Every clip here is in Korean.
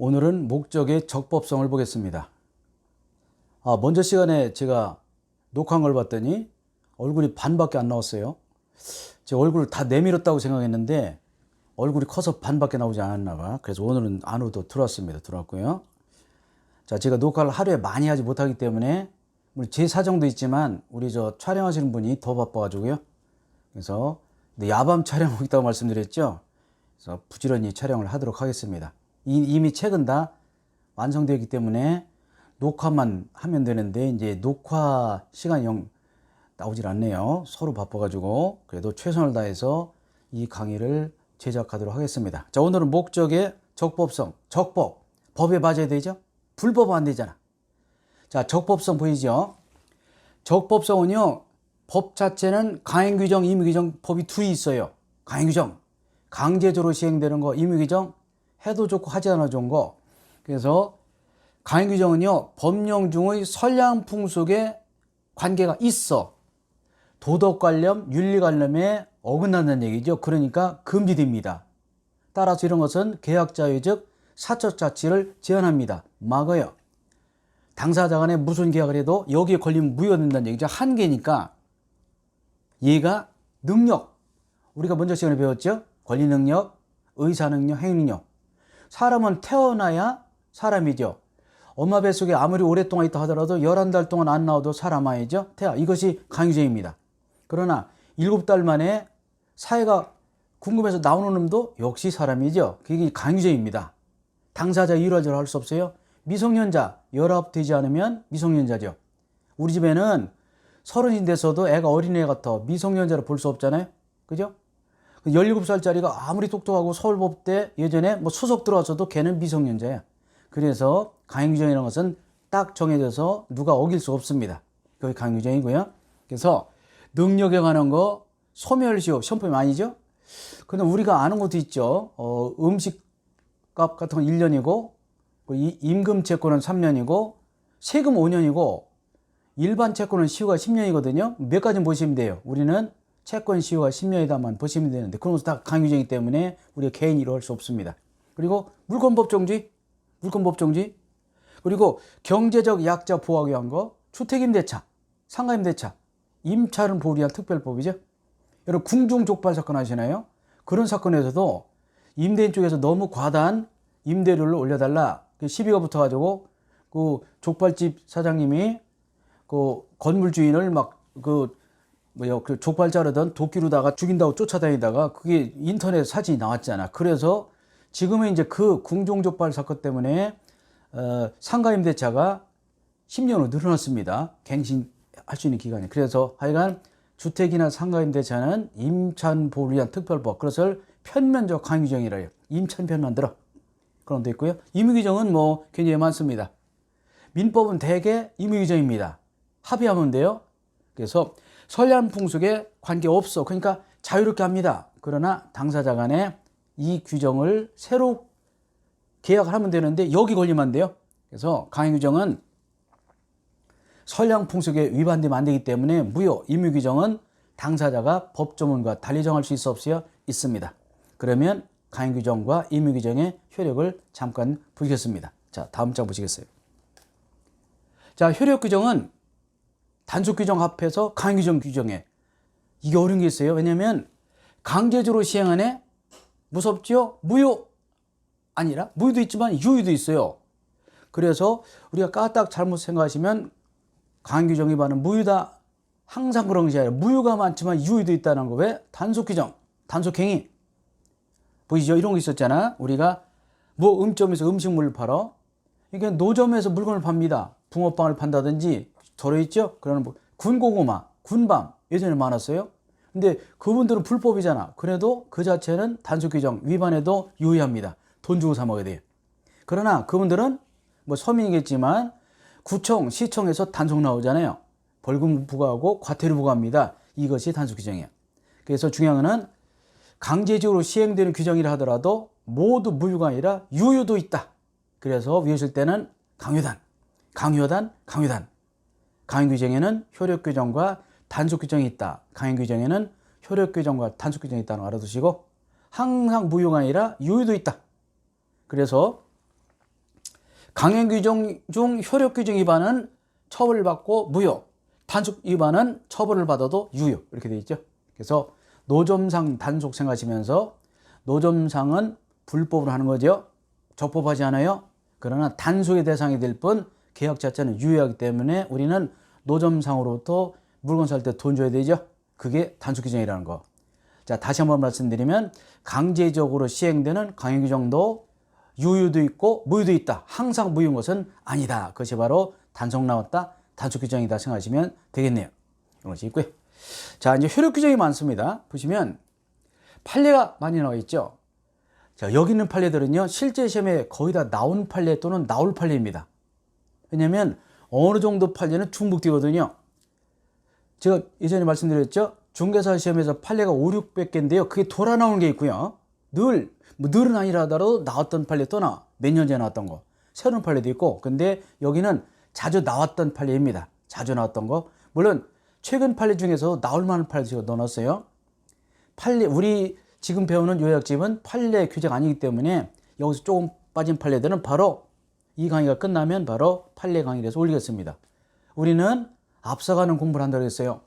오늘은 목적의 적법성을 보겠습니다. 아, 먼저 시간에 제가 녹화한 걸 봤더니 얼굴이 반밖에 안 나왔어요. 제 얼굴을 다 내밀었다고 생각했는데 얼굴이 커서 반밖에 나오지 않았나 봐. 그래서 오늘은 안으로 들어왔습니다. 들어왔고요. 자, 제가 녹화를 하루에 많이 하지 못하기 때문에 제 사정도 있지만 우리 저 촬영하시는 분이 더 바빠가지고요. 그래서 근데 야밤 촬영하고 있다고 말씀드렸죠. 그래서 부지런히 촬영을 하도록 하겠습니다. 이- 이미 책은 다 완성되었기 때문에 녹화만 하면 되는데 이제 녹화 시간이 영 나오질 않네요. 서로 바빠가지고 그래도 최선을 다해서 이 강의를 제작하도록 하겠습니다. 자 오늘은 목적의 적법성, 적법 법에 맞아야 되죠? 불법 안 되잖아. 자 적법성 보이죠? 적법성은요 법 자체는 강행규정, 임의규정 법이 두 있어요. 강행규정 강제적으로 시행되는 거, 임의규정 해도 좋고 하지 않아도 좋은 거. 그래서 강행 규정은요 법령 중의 선량풍 속에 관계가 있어. 도덕 관념, 윤리 관념에 어긋난다는 얘기죠. 그러니까 금지됩니다. 따라서 이런 것은 계약자의 즉 사적 자치를 제한합니다. 막아요. 당사자 간에 무슨 계약을 해도 여기에 걸리면 무효된다는 얘기죠. 한계니까 얘가 능력. 우리가 먼저 시간에 배웠죠. 권리 능력, 의사 능력, 행위 능력. 사람은 태어나야 사람이죠. 엄마 뱃속에 아무리 오랫동안 있다 하더라도 11달 동안 안 나와도 사람 아이죠. 태아. 이것이 강유제입니다. 그러나 7달 만에 사회가 궁금해서 나오는 놈도 역시 사람이죠. 그게 강유제입니다. 당사자 일화절 할수 없어요. 미성년자, 19되지 않으면 미성년자죠. 우리 집에는 서른이 돼서도 애가 어린애 같아. 미성년자로 볼 수 없잖아요. 그죠? 17살짜리가 아무리 똑똑하고 서울법대 예전에 뭐 수석 들어왔어도 걔는 미성년자야. 그래서 강행규정이라는 것은 딱 정해져서 누가 어길 수 없습니다. 그게 강행규정이고요. 그래서 능력에 관한 거 소멸시효, 시험법이 아니죠? 근데 우리가 아는 것도 있죠. 어, 음식값 같은 건 1년이고, 임금 채권은 3년이고, 세금 5년이고, 일반 채권은 시효가 10년이거든요. 몇 가지 보시면 돼요. 우리는 채권 시효가 10년이다만 보시면 되는데 그런 것도 다 강유정이기 때문에 우리가 개인으로 할 수 없습니다. 그리고 물권법 정지, 물권법 정지, 그리고 경제적 약자 보호하기 위한 거, 주택임대차, 상가임대차, 임차를 보호하기 위한 특별법이죠. 여러분 궁중족발 사건 하시나요? 그런 사건에서도 임대인 쪽에서 너무 과다한 임대료를 올려달라 그 시비가 붙어가지고 그 족발집 사장님이 그 건물 주인을 막 그 뭐요 그 족발 자르던 도끼로다가 죽인다고 쫓아다니다가 그게 인터넷 사진이 나왔잖아. 그래서 지금은 이제 그 궁중족발 사건 때문에 어, 상가 임대차가 10년으로 늘어났습니다. 갱신할 수 있는 기간이. 그래서 하여간 주택이나 상가 임대차는 임차인 보호를 위한 특별법. 그것을 편면적 강유정이라 해요. 임차인 만들어. 그런 데 있고요. 임의 규정은 뭐 굉장히 많습니다. 민법은 대개 임의 규정입니다. 합의하면 돼요. 그래서 선량 풍속에 관계없어. 그러니까 자유롭게 합니다. 그러나 당사자 간에 이 규정을 새로 계약을 하면 되는데 여기 걸리면 안 돼요. 그래서 강행 규정은 선량 풍속에 위반되면 안 되기 때문에 무효 임의 규정은 당사자가 법조문과 달리 정할 수 있어 없어요? 있습니다. 그러면 강행 규정과 임의 규정의 효력을 잠깐 보겠습니다. 자, 다음 장 보시겠어요? 자, 효력 규정은 단속 규정 합해서 강행 규정 규정에 이게 어려운 게 있어요. 왜냐하면 강제적으로 시행하네 무섭죠? 무효 아니라 무효도 있지만 유효도 있어요. 그래서 우리가 까딱 잘못 생각하시면 강규정 위반은 무효다. 항상 그런 것이 아니라 무효가 많지만 유효도 있다는 거. 왜? 단속 규정, 단속 행위. 보이죠? 이런 거 있었잖아. 우리가 뭐 음점에서 음식물을 팔아. 이게 노점에서 물건을 팝니다. 붕어빵을 판다든지 들어있죠? 그러는 뭐 군고구마, 군밤 예전에 많았어요. 근데 그분들은 불법이잖아. 그래도 그 자체는 단속 규정 위반에도 유의합니다. 돈 주고 사 먹어야 돼요. 그러나 그분들은 뭐 서민이겠지만 구청, 시청에서 단속 나오잖아요. 벌금 부과하고 과태료 부과합니다. 이것이 단속 규정이에요. 그래서 중요한 거는 강제적으로 시행되는 규정이라 하더라도 모두 무효가 아니라 유효도 있다. 그래서 위했을 때는 강요단, 강요단, 강요단. 강행 규정에는 효력 규정과 단속 규정이 있다. 강행 규정에는 효력 규정과 단속 규정이 있다는 거 알아두시고 항상 무효가 아니라 유효도 있다. 그래서 강행 규정 중 효력 규정 위반은 처벌받고 무효, 단속 위반은 처벌을 받아도 유효 이렇게 돼 있죠. 그래서 노점상 단속 생각하시면서 노점상은 불법으로 하는 거죠. 적법하지 않아요. 그러나 단속의 대상이 될 뿐 계약 자체는 유효하기 때문에 우리는 노점상으로부터 물건 살 때 돈 줘야 되죠. 그게 단속 규정이라는 거. 자, 다시 한번 말씀드리면 강제적으로 시행되는 강행 규정도 유효도 있고 무효도 있다. 항상 무효인 것은 아니다. 그것이 바로 단속 나왔다. 단속 규정이다 생각하시면 되겠네요. 이런 것이 있고요. 자, 이제 효력 규정이 많습니다. 보시면 판례가 많이 나와 있죠. 자, 여기 있는 판례들은요, 실제 시험에 거의 다 나온 판례 또는 나올 판례입니다. 왜냐면 어느 정도 판례는 중복되거든요. 제가 예전에 말씀드렸죠. 중개사 시험에서 판례가 5, 600개인데요. 그게 돌아 나오는 게 있고요. 늘, 뭐 늘은 아니라 하더라도 나왔던 판례 또 나. 몇 년 전에 나왔던 거. 새로운 판례도 있고. 근데 여기는 자주 나왔던 판례입니다. 자주 나왔던 거. 물론 최근 판례 중에서 나올 만한 판례 제가 넣어놨어요. 판례, 우리 지금 배우는 요약집은 판례 규제가 아니기 때문에 여기서 조금 빠진 판례들은 바로 이 강의가 끝나면 바로 판례 강의에서 올리겠습니다. 우리는 앞서가는 공부를 한다고 했어요.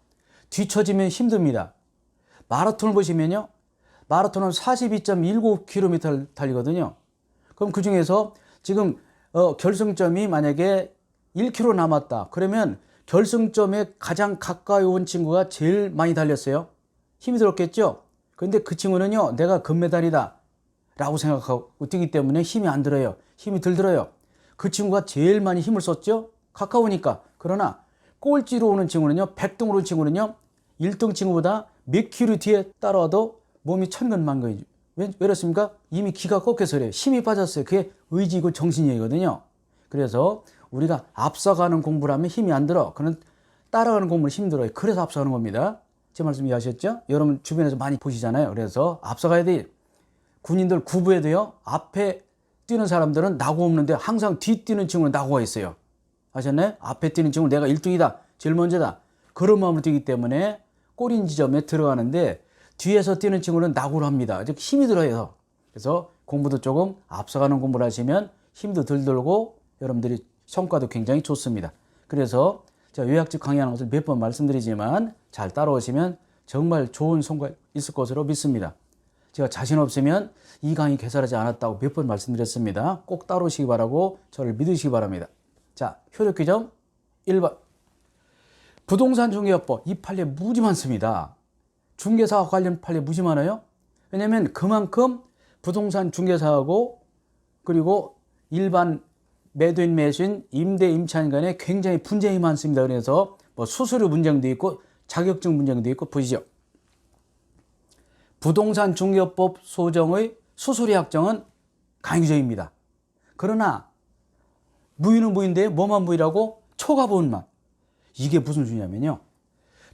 뒤처지면 힘듭니다. 마라톤을 보시면요. 마라톤은 42.19km를 달리거든요. 그럼 그 중에서 지금 어, 결승점이 만약에 1km 남았다. 그러면 결승점에 가장 가까이 온 친구가 제일 많이 달렸어요. 힘이 들었겠죠? 근데 그 친구는요, 내가 금메달이다. 라고 생각하고 뛰기 때문에 힘이 안 들어요. 힘이 덜 들어요. 그 친구가 제일 많이 힘을 썼죠? 가까우니까. 그러나 꼴찌로 오는 친구는요, 100등으로 오는 친구는요, 1등 친구보다 몇 킬로 뒤에 따라와도 몸이 천근만근이죠. 왜, 왜 그렇습니까? 이미 기가 꺾여서 그래요. 힘이 빠졌어요. 그게 의지고 정신이거든요. 그래서 우리가 앞서가는 공부를 하면 힘이 안 들어. 그는 따라가는 공부는 힘들어요. 그래서 앞서가는 겁니다. 제 말씀 이해하셨죠? 여러분 주변에서 많이 보시잖아요. 그래서 앞서가야 돼. 군인들 구부에도요. 앞에 뛰는 사람들은 나고 없는데 항상 뒤 뛰는 친구는 나고가 있어요. 아셨나요? 앞에 뛰는 친구는 내가 1등이다. 제일 먼저다. 그런 마음으로 뛰기 때문에 꼬린 지점에 들어가는데 뒤에서 뛰는 친구는 낙오를 합니다. 즉 힘이 들어요. 그래서 공부도 조금 앞서가는 공부를 하시면 힘도 덜 들고 여러분들이 성과도 굉장히 좋습니다. 그래서 제가 요약집 강의하는 것을 몇 번 말씀드리지만 잘 따라오시면 정말 좋은 성과 있을 것으로 믿습니다. 제가 자신 없으면 이 강의 개설하지 않았다고 몇 번 말씀드렸습니다. 꼭 따라오시기 바라고 저를 믿으시기 바랍니다. 자, 효력 규정 1번. 부동산 중개업법 이 판례 무지 많습니다. 중개사와 관련 판례 무지 많아요. 왜냐하면 그만큼 부동산 중개사하고 그리고 일반 매도인 매수인 임대 임차인 간에 굉장히 분쟁이 많습니다. 그래서 뭐 수수료 문제도 있고 자격증 문제도 있고 보시죠. 부동산 중개법 소정의 수수료 약정은 강규정입니다. 그러나 무인은 무인데 뭐만 무이라고 초과보험만 이게 무슨 수냐면요.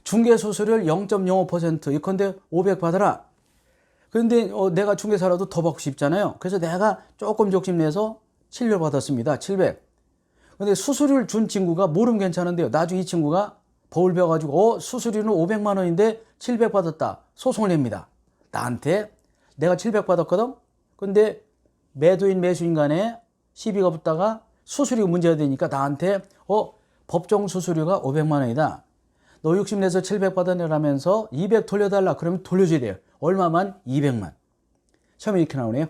중개수수료를 0.05% 예컨대 500 받아라. 그런데 어, 내가 중개사라도 더 받고 싶잖아요. 그래서 내가 조금 욕심내서 700 받았습니다. 700. 근데 수수료를 준 친구가 모르면 괜찮은데요. 나중에 이 친구가 벌 배워가지고 어 수수료는 500만 원인데 700 받았다. 소송을 냅니다. 나한테 내가 700 받았거든. 근데 매도인 매수인 간에 시비가 붙다가 수수료 문제가 되니까 나한테 어 법정 수수료가 500만 원이다. 너 욕심내서 700 받아내라면서 200 돌려달라. 그러면 돌려줘야 돼요. 얼마만? 200만. 처음에 이렇게 나오네요.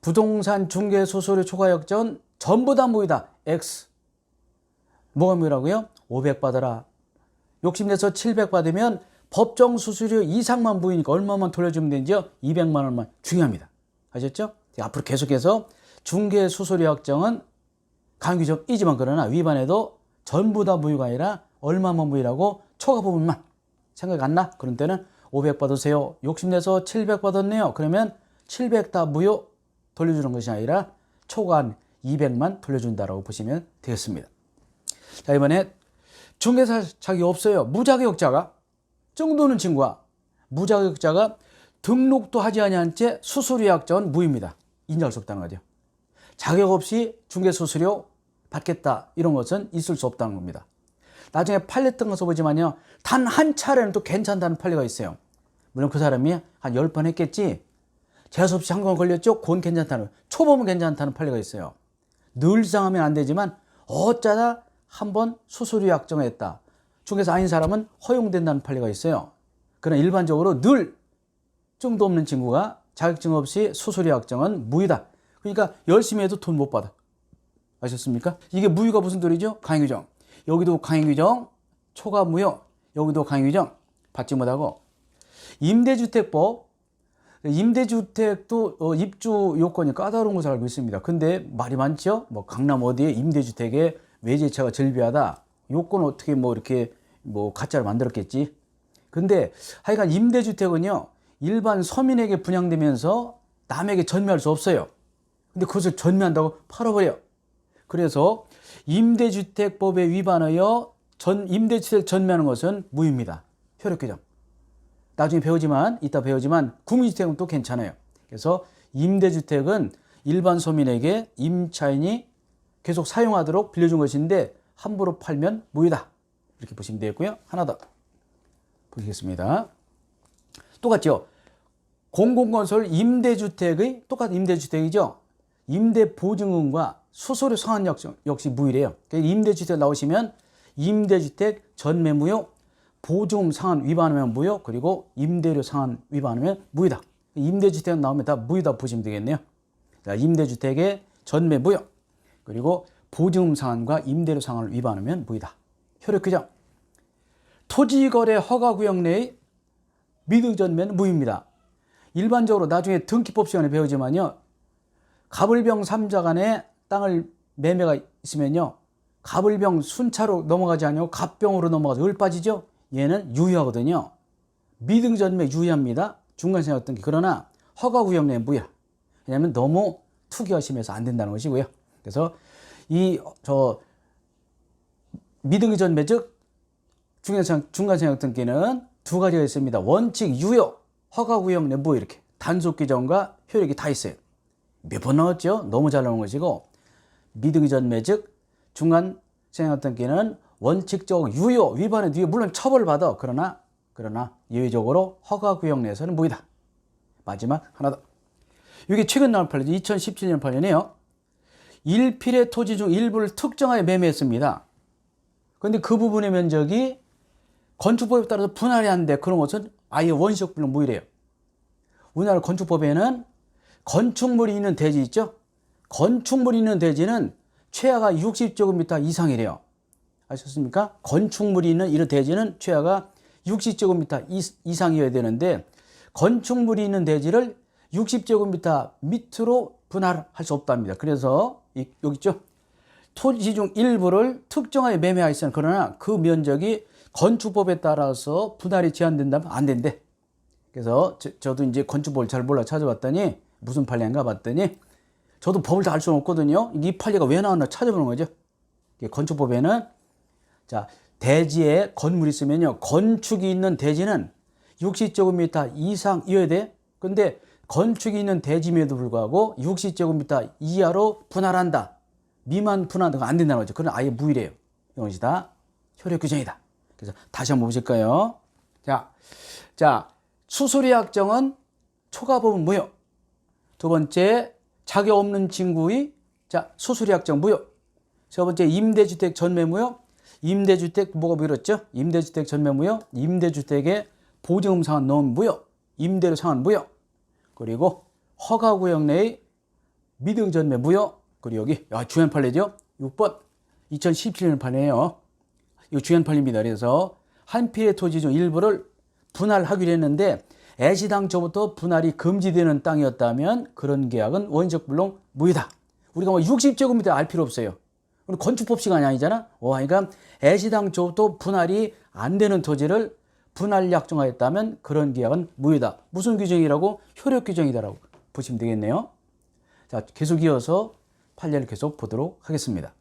부동산 중개 수수료 초과 역전 전부 다 무이다. X. 뭐가 무이라고요? 500 받아라. 욕심내서 700 받으면 법정 수수료 이상만 무이니까 얼마만 돌려주면 되는지요? 200만 원만 중요합니다. 아셨죠? 앞으로 계속해서 중개 수수료 약정은 강규정이지만 그러나 위반해도 전부 다 무효가 아니라 얼마만 무효라고 초과 부분만 생각 안 나? 그런 때는 500 받으세요. 욕심내서 700 받았네요. 그러면 700 다 무효 돌려주는 것이 아니라 초과한 200만 돌려준다라고 보시면 되겠습니다. 자, 이번에 중개사 자격이 없어요. 무자격자가 정도는 친구가 무자격자가 등록도 하지 아니한 채 수수료 약정은 무입니다. 인정할 수 없다는 거죠. 자격 없이 중개 수수료 받겠다 이런 것은 있을 수 없다는 겁니다. 나중에 뜬 것을 보지만요. 단 한 차례는 또 괜찮다는 판례가 있어요. 물론 그 사람이 한 10번 했겠지. 재수 없이 한번 걸렸죠? 그건 괜찮다는, 초범은 괜찮다는 판례가 있어요. 늘상 하면 안 되지만 어쩌다 한 번 수수료 약정을 했다. 중에서 아닌 사람은 허용된다는 판례가 있어요. 그러나 일반적으로 늘 증도 없는 친구가 자격증 없이 수수료 약정은 무효다. 그러니까 열심히 해도 돈 못 받아. 아셨습니까? 이게 무효가 무슨 소리죠? 강행규정. 여기도 강행규정, 초과 무효. 여기도 강행규정 받지 못하고 임대주택법 임대주택도 어, 입주 요건이 까다로운 것을 알고 있습니다. 근데 말이 많죠? 뭐 강남 어디에 임대주택에 외제차가 절비하다. 요건 어떻게 뭐 이렇게 뭐 가짜를 만들었겠지? 근데 하여간 임대주택은요 일반 서민에게 분양되면서 남에게 전매할 수 없어요. 근데 그것을 전매한다고 팔아버려. 그래서 임대주택법에 위반하여 전 임대주택 전매하는 것은 무효입니다. 효력 규정. 나중에 배우지만 이따 배우지만 국민주택은 또 괜찮아요. 그래서 임대주택은 일반 서민에게 임차인이 계속 사용하도록 빌려준 것인데 함부로 팔면 무효다. 이렇게 보시면 되겠고요. 하나 더 보시겠습니다. 똑같죠. 공공건설 임대주택의 똑같은 임대주택이죠. 임대보증금과 수수료 상한 역시, 역시 무효래요. 그러니까 임대주택 나오시면 임대주택 전매무효, 보증금 상한 위반하면 무효, 그리고 임대료 상한 위반하면 무효다. 임대주택 나오면 다 무효다 보시면 되겠네요. 자, 임대주택의 전매무효, 그리고 보증금 상한과 임대료 상한을 위반하면 무효다. 효력규정. 토지거래 허가구역 내의 미등전매는 무효입니다. 일반적으로 나중에 등기법 시간에 배우지만요. 가불병 3자 간에 땅을 매매가 있으면요. 가불병 순차로 넘어가지 않고 갑병으로 넘어가서 을 빠지죠. 얘는 유효하거든요. 미등전매 유효합니다. 중간생각 등기. 그러나 허가구역 내 무효. 왜냐하면 너무 투기가 심해서 안 된다는 것이고요. 그래서 이 저 미등전매 즉 중간생각, 중간생각 등기는 두 가지가 있습니다. 원칙 유효, 허가구역 내 무효 이렇게 단속 규정과 효력이 다 있어요. 몇 번 나왔죠? 너무 잘 나온 것이고 미등전매 즉 중간 생각 등기는 원칙적 유효 위반에 뒤에 물론 처벌받아 그러나 그러나 예외적으로 허가 구역 내에서는 무효다. 마지막 하나 더. 이게 최근 나온 판례죠. 2017년 판례네요. 일필의 토지 중 일부를 특정하여 매매했습니다. 그런데 그 부분의 면적이 건축법에 따라서 분할이 안 돼. 그런 것은 아예 원시적분로 무효래요. 우리나라 건축법에는 건축물이 있는 대지 있죠? 건축물이 있는 대지는 최하가 60제곱미터 이상이래요. 아셨습니까? 건축물이 있는 이런 대지는 최하가 60제곱미터 이상이어야 되는데 건축물이 있는 대지를 60제곱미터 밑으로 분할할 수 없답니다. 그래서 여기 있죠? 토지 중 일부를 특정하게 매매하였으나 그러나 그 면적이 건축법에 따라서 분할이 제한된다면 안 된대. 그래서 저, 도 이제 건축법을 잘 몰라 찾아봤더니 무슨 판례인가 봤더니 저도 법을 다 알 수는 없거든요. 이 판례가 왜 나왔나 찾아보는 거죠. 건축법에는 자 대지에 건물이 있으면요 건축이 있는 대지는 60제곱미터 이상이어야 돼. 근데 건축이 있는 대지임에도 불구하고 60제곱미터 이하로 분할한다. 미만 분할은 안 된다는 거죠. 그건 아예 무일이에요. 이것이 다 효력 규정이다. 그래서 다시 한번 보실까요? 자, 자 수수료 약정은 초과법은 무효. 두 번째 자격 없는 친구의 자 수수료 약정 무효. 세 번째 임대주택 전매 무효. 임대주택 뭐가 무효였죠? 임대주택 전매 무효. 임대주택의 보증금 상한 넣은 무효. 임대료 상한 무효. 그리고 허가구역 내의 미등 전매 무효. 그리고 여기 야, 주연 판례죠? 6번 2017년 판례예요. 이거 주연 판례입니다. 그래서 한 필의 토지 중 일부를 분할하기로 했는데 애시당초부터 분할이 금지되는 땅이었다면 그런 계약은 원적 불능 무효다. 우리가 뭐 60제곱미터 알 필요 없어요. 건축법 시간이 아니잖아. 어, 그러니까 애시당초부터 분할이 안 되는 토지를 분할 약정하였다면 그런 계약은 무효다. 무슨 규정이라고? 효력 규정이다라고 보시면 되겠네요. 자, 계속 이어서 판례를 계속 보도록 하겠습니다.